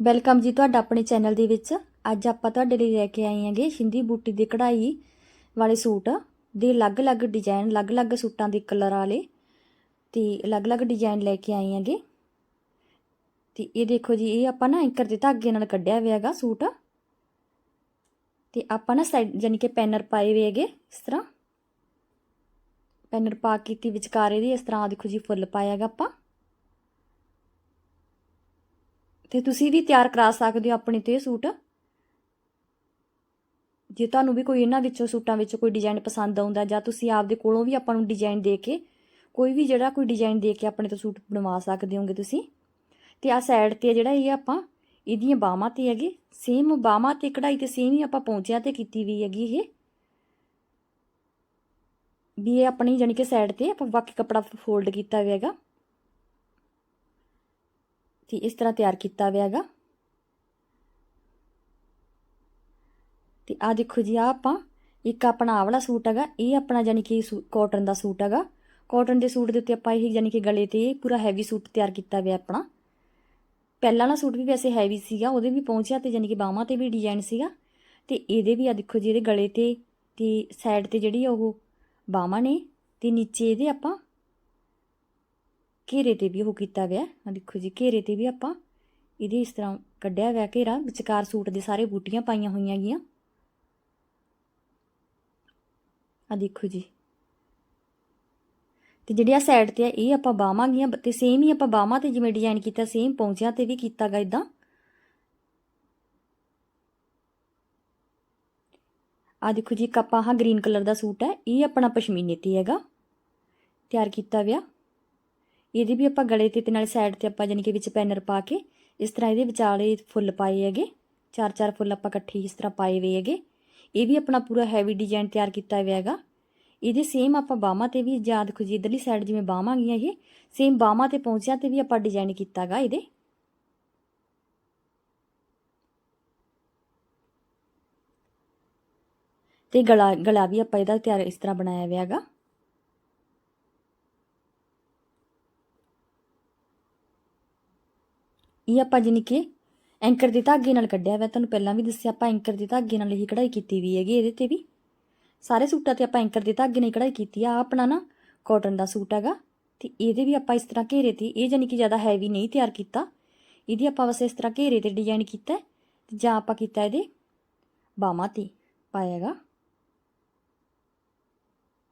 Welcome ਜੀ ਤੁਹਾਡਾ ਆਪਣੇ ਚੈਨਲ ਦੇ ਵਿੱਚ। ਅੱਜ ਆਪਾਂ ਤੁਹਾਡੇ ਲਈ ਲੈ ਕੇ ਆਏ ਹਾਂਗੇ ਸ਼ਿੰਦੀ ਬੂਟੀ ਦੀ ਕਢਾਈ ਵਾਲੇ ਸੂਟ। ਦੇ ਅਲੱਗ-ਅਲੱਗ ਡਿਜ਼ਾਈਨ, ਅਲੱਗ-ਅਲੱਗ ਸੂਟਾਂ ਦੇ ਕਲਰ ਵਾਲੇ ਤੇ ਅਲੱਗ-ਅਲੱਗ ਡਿਜ਼ਾਈਨ ਲੈ ਕੇ ਆਏ ਹਾਂਗੇ। ਤੇ ਇਹ ਦੇਖੋ ਜੀ, ਇਹ ਆਪਾਂ ਨਾ ਐਂਕਰ ਦੇ ਧਾਗੇ ਨਾਲ ਕੱਢਿਆ ਹੋਇਆ ਹੈਗਾ ਸੂਟ। ਤੇ ਆਪਾਂ ਨਾ ਸਾਈਡ ਯਾਨੀ ਕਿ ਪੈਨਰ ਪਾਏ ਹੋਏ ਹੈਗੇ ਇਸ ਤਰ੍ਹਾਂ। ਪੈਨਰ ਪਾ ਕੀਤੀ ਵਿਚਕਾਰ ਇਹਦੀ ਇਸ ਤਰ੍ਹਾਂ ਦੇਖੋ ਜੀ, ਫੁੱਲ ਪਾਇਆ ਹੈਗਾ ਆਪਾਂ। ਤੇ ਤੁਸੀਂ ਵੀ ਤਿਆਰ ਕਰਾ ਸਕਦੇ ਹੋ ਆਪਣੇ ਤੇ ਸੂਟ। ਜੇ ਤੁਹਾਨੂੰ ਵੀ ਕੋਈ ਇਹਨਾਂ ਵਿੱਚੋਂ ਸੂਟਾਂ ਵਿੱਚੋਂ ਕੋਈ ਡਿਜ਼ਾਈਨ ਪਸੰਦ ਆਉਂਦਾ ਜਾਂ ਤੁਸੀਂ ਆਪਦੇ ਕੋਲੋਂ ਵੀ ਆਪਾਂ ਨੂੰ ਡਿਜ਼ਾਈਨ ਦੇ ਕੇ ਕੋਈ ਵੀ ਜਿਹੜਾ ਕੋਈ ਡਿਜ਼ਾਈਨ ਦੇ ਕੇ ਆਪਣੇ ਤੋਂ ਸੂਟ ਬਣਵਾ ਸਕਦੇ ਹੋਗੇ ਤੁਸੀਂ। ਤੇ ਆ ਸਾਈਡ ਤੇ ਜਿਹੜਾ ਇਹ ਆਪਾਂ, ਇਹਦੀਆਂ ਬਾਹਾਂ ਤੇ ਹੈਗੇ। ਸੇਮ ਬਾਹਾਂ ਤੇ ਕਢਾਈ ਤੇ ਸੇਮ ਹੀ ਆਪਾਂ ਪਹੁੰਚਿਆ ਤੇ ਕੀਤੀ ਵੀ ਹੈਗੀ ਇਹ। ਵੀ ਇਹ ਆਪਣੀ ਜਾਨੀ ਕਿ ਸਾਈਡ ਤੇ ਆਪਾਂ ਬਾਕੀ ਕੱਪੜਾ ਫੋਲਡ ਕੀਤਾ ਹੋਇਆ ਹੈਗਾ। ਤੇ ਇਸ ਤਰ੍ਹਾਂ ਤਿਆਰ ਕੀਤਾ ਹੋਇਆ ਹੈਗਾ। ਤੇ ਆ ਦੇਖੋ ਜੀ ਆ ਆਪਾਂ ਇੱਕ ਆਪਣਾ ਆਹ ਵਾਲਾ ਸੂਟ ਹੈਗਾ, ਇਹ ਆਪਣਾ ਯਾਨੀ ਕਿ ਕਾਟਨ ਦਾ ਸੂਟ ਹੈਗਾ। ਕਾਟਨ ਦੇ ਸੂਟ ਦੇ ਉੱਤੇ ਆਪਾਂ ਇਹ ਯਾਨੀ ਕਿ ਗਲੇ ਤੇ ਪੂਰਾ ਹੈਵੀ ਸੂਟ ਤਿਆਰ ਕੀਤਾ ਹੋਇਆ ਆਪਣਾ। ਪਹਿਲਾਂ ਵਾਲਾ ਸੂਟ ਵੀ ਵੈਸੇ ਹੈਵੀ ਸੀਗਾ, ਉਹਦੇ ਵੀ ਪਹੁੰਚਿਆ ਤੇ ਯਾਨੀ ਕਿ ਬਾਹਾਂ ਤੇ ਵੀ ਡਿਜ਼ਾਈਨ ਸੀਗਾ। ਤੇ ਇਹਦੇ ਵੀ ਆ ਦੇਖੋ ਜੀ, ਇਹਦੇ ਗਲੇ ਤੇ ਤੇ ਸਾਈਡ ਤੇ ਜਿਹੜੀ ਉਹ ਬਾਹਾਂ ਨੇ ਤੇ ਨੀਚੇ ਇਹਦੇ ਆਪਾਂ ਘੇਰੇ ਤੇ ਵੀ ਉਹ ਕੀਤਾ ਹੋਇਆ ਆ ਦੇਖੋ ਜੀ, ਘੇਰੇ ਤੇ ਵੀ ਆਪਾਂ ਇਹਦੇ ਇਸ ਤਰ੍ਹਾਂ ਕੱਢਿਆ ਹੋਇਆ ਘੇਰਾ, ਵਿਚਕਾਰ ਸੂਟ ਦੇ ਸਾਰੇ ਬੂਟੀਆਂ ਪਾਈਆਂ ਹੋਈਆਂ ਗੀਆਂ ਆ ਦੇਖੋ ਜੀ। ਤੇ ਜਿਹੜੀ ਆ ਸਾਈਡ ਤੇ ਆ, ਇਹ ਆਪਾਂ ਬਾਹਾਂ ਗੀਆਂ ਤੇ ਸੇਮ ਹੀ ਆਪਾਂ ਬਾਹਾਂ ਤੇ ਜਿਵੇਂ ਡਿਜ਼ਾਈਨ ਕੀਤਾ ਸੇਮ ਪੌਂਚਿਆਂ ਤੇ ਵੀ ਕੀਤਾ ਗਾ ਇਦਾਂ ਆ ਦੇਖੋ ਜੀ, ਇੱਕ ਆਪਾਂ ਹਾਂ ਗ੍ਰੀਨ ਕਲਰ ਦਾ ਸੂਟ ਹੈ, ਇਹ ਆਪਣਾ ਪਸ਼ਮੀਨੇ ਤੇ ਹੈਗਾ, ਤਿਆਰ ਕੀਤਾ ਵਿਆ ਇਹਦੇ ਵੀ ਆਪਾਂ ਗਲੇ ਤੇ ਤੇ ਨਾਲ ਸਾਈਡ ਤੇ ਆਪਾਂ ਜਾਨੀ ਕਿ ਵਿੱਚ ਪੈਨਰ ਪਾ ਕੇ ਇਸ ਤਰ੍ਹਾਂ ਇਹਦੇ ਵਿਚਾਲੇ ਫੁੱਲ ਪਾਏ ਹੈਗੇ। ਚਾਰ ਚਾਰ ਫੁੱਲ ਆਪਾਂ ਇਕੱਠੇ ਇਸ ਤਰ੍ਹਾਂ ਪਾਏ ਹੋਏ ਹੈਗੇ। ਇਹ ਵੀ ਆਪਣਾ ਪੂਰਾ ਹੈਵੀ ਡਿਜ਼ਾਈਨ ਤਿਆਰ ਕੀਤਾ ਹੋਇਆ ਹੈਗਾ। ਇਹਦੇ ਸੇਮ ਆਪਾਂ ਬਾਹਾਂ ਤੇ ਵੀ ਜਾਂ ਦੇਖੋ ਜੀ ਇਧਰਲੀ ਸਾਈਡ ਜਿਵੇਂ ਬਾਹਾਂ ਗਈਆਂ ਇਹ ਸੇਮ ਬਾਹਾਂ ਤੇ ਪਹੁੰਚਿਆ ਤੇ ਵੀ ਆਪਾਂ ਡਿਜ਼ਾਈਨ ਕੀਤਾਗਾ ਇਹਦੇ। ਤੇ ਗਲਾ ਗਲਾ ਵੀ ਆਪਾਂ ਇਹਦਾ ਤਿਆਰ ਇਸ ਤਰ੍ਹਾਂ ਬਣਾਇਆ ਹੋਇਆ ਹੈਗਾ। ਇਹ ਆਪਾਂ ਜਾਨੀ ਕਿ ਐਂਕਰ ਦੇ ਧਾਗੇ ਨਾਲ ਕੱਢਿਆ ਹੋਇਆ। ਤੁਹਾਨੂੰ ਪਹਿਲਾਂ ਵੀ ਦੱਸਿਆ ਆਪਾਂ ਐਂਕਰ ਦੇ ਧਾਗੇ ਨਾਲ ਹੀ ਕਢਾਈ ਕੀਤੀ ਵੀ ਹੈਗੀ ਇਹਦੇ ਤੇ ਵੀ। ਸਾਰੇ ਸੂਟਾਂ ਤੇ ਆਪਾਂ ਐਂਕਰ ਦੇ ਧਾਗੇ ਨਾਲ ਕਢਾਈ ਕੀਤੀ ਆ। ਆਪਣਾ ਨਾ ਕਾਟਨ ਦਾ ਸੂਟ ਹੈਗਾ ਤੇ ਇਹਦੇ ਵੀ ਆਪਾਂ ਇਸ ਤਰ੍ਹਾਂ ਘੇਰੇ ਤੇ, ਇਹ ਜਾਨੀ ਕਿ ਜ਼ਿਆਦਾ ਹੈਵੀ ਨਹੀਂ ਤਿਆਰ ਕੀਤਾ। ਇਹਦੀ ਆਪਾਂ ਬਸ ਇਸ ਤਰ੍ਹਾਂ ਘੇਰੇ ਤੇ ਡਿਜ਼ਾਈਨ ਕੀਤਾ ਤੇ ਜਾਂ ਆਪਾਂ ਕੀਤਾ ਇਹਦੇ ਬਾਹਾਂ ਤੇ ਪਾਇਆਗਾ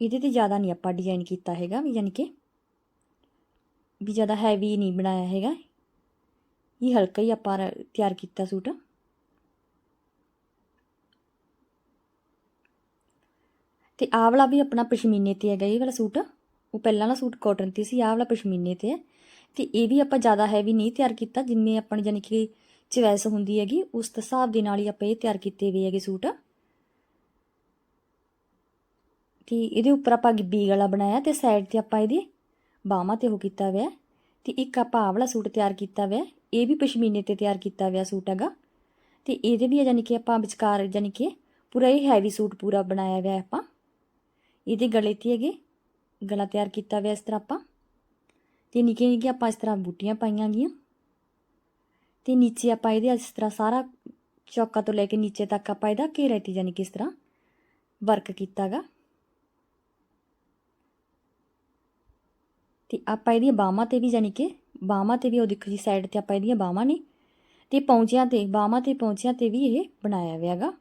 ਇਹਦੇ ਤੇ ਜ਼ਿਆਦਾ ਨਹੀਂ ਆਪਾਂ ਡਿਜ਼ਾਈਨ ਕੀਤਾ ਹੈਗਾ ਵੀ ਯਾਨੀ ਕਿ ਵੀ ਜ਼ਿਆਦਾ ਹੈਵੀ ਨਹੀਂ ਬਣਾਇਆ ਹੈਗਾ। ਇਹ ਹਲਕਾ ਹੀ ਆਪਾਂ ਤਿਆਰ ਕੀਤਾ ਸੂਟ? ਤੇ ਆਹ ਵਾਲਾ ਵੀ ਆਪਣਾ ਪਸ਼ਮੀਨੇ ਤੇ ਹੈਗਾ ਇਹ ਵਾਲਾ ਸੂਟ। ਉਹ ਪਹਿਲਾਂ ਵਾਲਾ ਸੂਟ ਕਾਟਨ ਤੇ ਸੀ, ਆਹ ਵਾਲਾ ਪਸ਼ਮੀਨੇ ਤੇ ਹੈ। ਤੇ ਇਹ ਵੀ ਆਪਾਂ ਜ਼ਿਆਦਾ ਹੈਵੀ ਨਹੀਂ ਤਿਆਰ ਕੀਤਾ, ਜਿੰਨੇ ਆਪਣੀ ਯਾਨੀ ਕਿ ਚਵੈਸ ਹੁੰਦੀ ਹੈਗੀ, ਉਸ ਹਿਸਾਬ ਦੇ ਨਾਲ ਹੀ ਆਪਾਂ ਇਹ ਤਿਆਰ ਕੀਤੇ ਹੋਏ ਹੈਗੇ ਸੂਟ। ਤੇ ਇਹਦੇ ਉੱਪਰ ਆਪਾਂ ਗਿੱਬੀ ਗਲਾ ਬਣਾਇਆ ਤੇ ਸਾਈਡ ਤੇ ਆਪਾਂ ਇਹਦੇ ਬਾਹਾਂ ਤੇ ਉਹ ਕੀਤਾ ਹੋਇਆ। ਤੇ ਇੱਕ ਆਪਾਂ ਆਹ ਵਾਲਾ ਸੂਟ ਤਿਆਰ ਕੀਤਾ ਹੋਇਆ ਇਹ ਵੀ ਪਸ਼ਮੀਨੇ ਤੇ ਤਿਆਰ ਕੀਤਾ ਹੋਇਆ ਸੂਟ ਹੈਗਾ। ਤੇ ਇਹਦੇ ਵੀ ਯਾਨੀ ਕਿ ਆਪਾਂ ਵਿਚਕਾਰ ਯਾਨੀ ਕਿ ਪੂਰਾ ਇਹ ਹੈਵੀ ਸੂਟ ਪੂਰਾ ਬਣਾਇਆ ਹੋਇਆ ਆਪਾਂ। ਇਹਦੇ ਗਲੇ ਤੇ ਹੈਗੇ, ਗਲਾ ਤਿਆਰ ਕੀਤਾ ਹੋਇਆ ਇਸ ਤਰ੍ਹਾਂ ਆਪਾਂ। ਤੇ ਨਿੱਕੇ ਨਿੱਕੇ ਆਪਾਂ ਇਸ ਤਰ੍ਹਾਂ ਬੂਟੀਆਂ ਪਾਈਆਂ ਗਈਆਂ। ਤੇ ਨੀਚੇ ਆਪਾਂ ਇਹਦੇ ਇਸ ਤਰ੍ਹਾਂ ਸਾਰਾ ਚੌਕਾ ਤੋਂ ਲੈ ਕੇ ਨੀਚੇ ਤੱਕ ਆਪਾਂ ਇਹਦਾ ਘੇਰਾ ਤੇ ਯਾਨੀ ਕਿ ਇਸ ਤਰ੍ਹਾਂ ਵਰਕ ਕੀਤਾਗਾ ਤੇ ਆਪਾਂ ਇਹਦੀਆਂ ਬਾਹਾਂ ਤੇ ਵੀ ਯਾਨੀ ਕਿ ਬਾਹਾਂ ਤੇ ਵੀ ਉਹ ਦੇਖੋ ਜੀ ਸਾਈਡ ਤੇ ਆਪਾਂ ਇਹਦੀਆਂ ਬਾਹਾਂ ਨੇ ਤੇ ਪੌਂਚਿਆਂ ਤੇ ਬਾਹਾਂ ਤੇ ਪੌਂਚਿਆਂ ਤੇ ਵੀ ਇਹ ਬਣਾਇਆ ਹੋਇਆ ਹੈਗਾ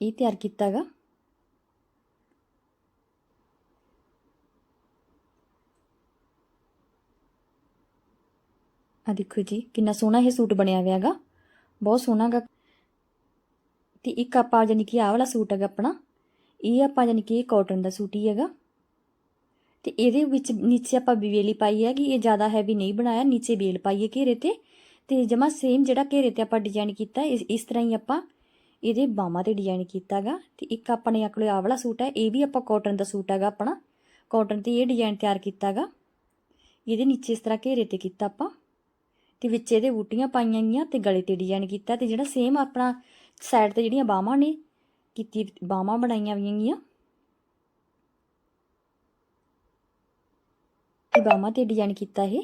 ਇਹ ਤਿਆਰ ਕੀਤਾਗਾ ਆ ਦੇਖੋ ਜੀ, ਕਿੰਨਾ ਸੋਹਣਾ ਇਹ ਸੂਟ ਬਣਿਆ ਹੋਇਆ ਹੈਗਾ ਬਹੁਤ ਸੋਹਣਾ ਹੈਗਾ ਤੇ ਇੱਕ ਆਪਾਂ ਯਾਨੀ ਕਿ ਆਹ ਵਾਲਾ ਸੂਟ ਹੈਗਾ ਆਪਣਾ, ਇਹ ਆਪਾਂ ਯਾਨੀ ਕਿ ਇਹ ਕਾਟਨ ਦਾ ਸੂਟ ਹੀ ਹੈਗਾ। ਤੇ ਇਹਦੇ ਵਿੱਚ ਨੀਚੇ ਆਪਾਂ ਬੇਲੀ ਪਾਈ ਹੈ ਕਿ ਇਹ ਜ਼ਿਆਦਾ ਹੈਵੀ ਨਹੀਂ ਬਣਾਇਆ, ਨੀਚੇ ਬੇਲ ਪਾਈਏ ਘੇਰੇ ਤੇ। ਤੇ ਜਮਾ ਸੇਮ ਜਿਹੜਾ ਘੇਰੇ ਤੇ ਆਪਾਂ ਡਿਜ਼ਾਈਨ ਕੀਤਾ, ਇਸ ਤਰ੍ਹਾਂ ਹੀ ਆਪਾਂ ਇਹਦੇ ਬਾਹਾਂ ਤੇ ਡਿਜ਼ਾਈਨ ਕੀਤਾਗਾ ਤੇ ਇੱਕ ਆਪਣੇ ਕੋਲੇ ਆਹ ਵਾਲਾ ਸੂਟ ਹੈ, ਇਹ ਵੀ ਆਪਾਂ ਕਾਟਨ ਦਾ ਸੂਟ ਹੈਗਾ ਆਪਣਾ। ਕਾਟਨ ਤੇ ਇਹ ਡਿਜ਼ਾਈਨ ਤਿਆਰ ਕੀਤਾਗਾ ਇਹਦੇ ਨੀਚੇ ਇਸ ਤਰ੍ਹਾਂ ਘੇਰੇ ਤੇ ਕੀਤਾ ਆਪਾਂ। ਤੇ ਵਿੱਚ ਇਹਦੇ ਬੂਟੀਆਂ ਪਾਈਆਂ ਗਈਆਂ ਤੇ ਗਲੇ ਤੇ ਡਿਜ਼ਾਈਨ ਕੀਤਾ ਤੇ ਜਿਹੜਾ ਸੇਮ ਆਪਣਾ ਸਾਈਡ ਤੇ ਜਿਹੜੀਆਂ ਬਾਹਾਂ ਨੇ, ਕੀਤੀ, ਬਾਹਾਂ ਬਣਾਈਆਂ ਹੋਈਆਂ ਗਈਆਂ। ਤੇ ਬਾਹਾਂ ਤੇ ਡਿਜ਼ਾਈਨ ਕੀਤਾ ਇਹ।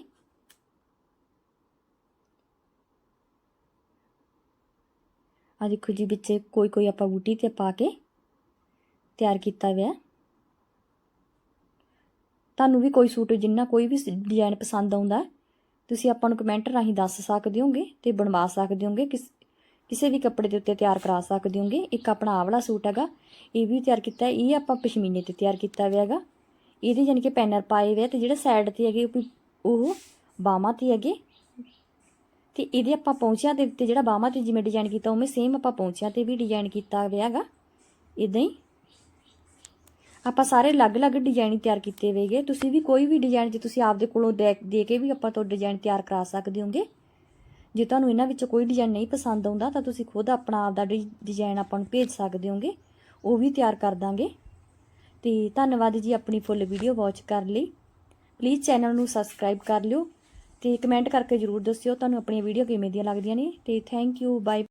ਆ ਦੇਖੋ ਜੀ, ਵਿੱਚ ਕੋਈ ਕੋਈ ਆਪਾਂ ਬੂਟੀ ਤੇ ਪਾ ਕੇ ਤਿਆਰ ਕੀਤਾ ਹੋਇਆ। ਤੁਹਾਨੂੰ ਵੀ ਕੋਈ ਸੂਟ, ਜਿੰਨਾ ਕੋਈ ਵੀ ਡਿਜ਼ਾਈਨ ਪਸੰਦ ਆਉਂਦਾ, ਤੁਸੀਂ ਆਪਾਂ ਨੂੰ ਕਮੈਂਟ ਰਾਹੀਂ ਦੱਸ ਸਕਦੇ ਹੋਗੇ ਤੇ ਬਣਵਾ ਸਕਦੇ ਹੋਗੇ। ਕਿਸ, ਕਿਸੇ ਵੀ ਕੱਪੜੇ ਦੇ ਉੱਤੇ ਤਿਆਰ ਕਰਾ ਸਕਦੇ ਹੋਗੇ। ਇੱਕ ਆਪਣਾ ਆਵਲਾ ਸੂਟ ਹੈਗਾ, ਇਹ ਵੀ ਤਿਆਰ ਕੀਤਾ, ਇਹ ਆਪਾਂ ਪਸ਼ਮੀਨੇ ਤੇ ਤਿਆਰ ਕੀਤਾ ਹੋਇਆ ਹੈਗਾ। ਇਹਦੇ ਯਾਨੀ ਕਿ ਪੈਨਰ ਪਾਏ ਹੋਏ ਆ ਤੇ ਜਿਹੜੇ ਸਾਈਡ ਤੇ ਹੈਗੇ ਉਹ ਵੀ- ਉਹ ਬਾਹਾਂ ਤੇ ਹੈਗੇ। ਤੇ ਇਹਦੇ ਆਪਾਂ ਪੌਂਚਿਆਂ ਦੇ ਉੱਤੇ ਜਿਹੜਾ ਬਾਹਾਂ ਤੇ ਜਿਵੇਂ ਡਿਜ਼ਾਈਨ ਕੀਤਾ ਉਵੇਂ ਸੇਮ ਆਪਾਂ ਪੌਂਚਿਆਂ ਤੇ ਵੀ ਡਿਜ਼ਾਈਨ ਕੀਤਾ ਹੋਇਆ ਹੈਗਾ। ਇਦਾਂ ਹੀ। ਆਪਾਂ ਸਾਰੇ ਅਲੱਗ-ਅਲੱਗ ਡਿਜ਼ਾਈਨ ਤਿਆਰ ਕੀਤੇ ਹੋਏਗੇ ਤੁਸੀਂ ਵੀ ਕੋਈ ਵੀ ਡਿਜ਼ਾਈਨ ਜੇ ਤੁਸੀਂ ਆਪਦੇ ਕੋਲੋਂ ਦੇ ਦੇ ਕੇ ਵੀ ਆਪਾਂ ਤੋਂ ਡਿਜ਼ਾਈਨ ਤਿਆਰ ਕਰਾ ਸਕਦੇ ਹੋਗੇ। ਜੇ ਤੁਹਾਨੂੰ ਇਹਨਾਂ ਵਿੱਚੋਂ ਕੋਈ ਡਿਜ਼ਾਈਨ ਨਹੀਂ ਪਸੰਦ ਆਉਂਦਾ ਤਾਂ ਤੁਸੀਂ ਖੁਦ ਆਪਣਾ ਆਪ ਆਪਦਾ ਡਿਜ਼ਾਈਨ ਆਪਾਂ ਨੂੰ ਭੇਜ ਸਕਦੇ ਹੋਗੇ। ਉਹ ਵੀ ਤਿਆਰ ਕਰ ਦਾਂਗੇ। ਤੇ ਧੰਨਵਾਦ ਜੀ ਆਪਣੀ ਫੁੱਲ ਵੀਡੀਓ ਵਾਚ ਕਰਨ ਲਈ। ਪਲੀਜ਼ ਚੈਨਲ ਨੂੰ ਸਬਸਕ੍ਰਾਈਬ ਕਰ ਲਿਓ ਤੇ ਕਮੈਂਟ ਕਰਕੇ ਜਰੂਰ ਦੱਸਿਓ ਤੁਹਾਨੂੰ ਆਪਣੀਆਂ ਵੀਡੀਓ ਕਿਵੇਂ ਦੀਆਂ ਲੱਗਦੀਆਂ ਨੇ ਤੇ ਥੈਂਕ ਯੂ ਬਾਏ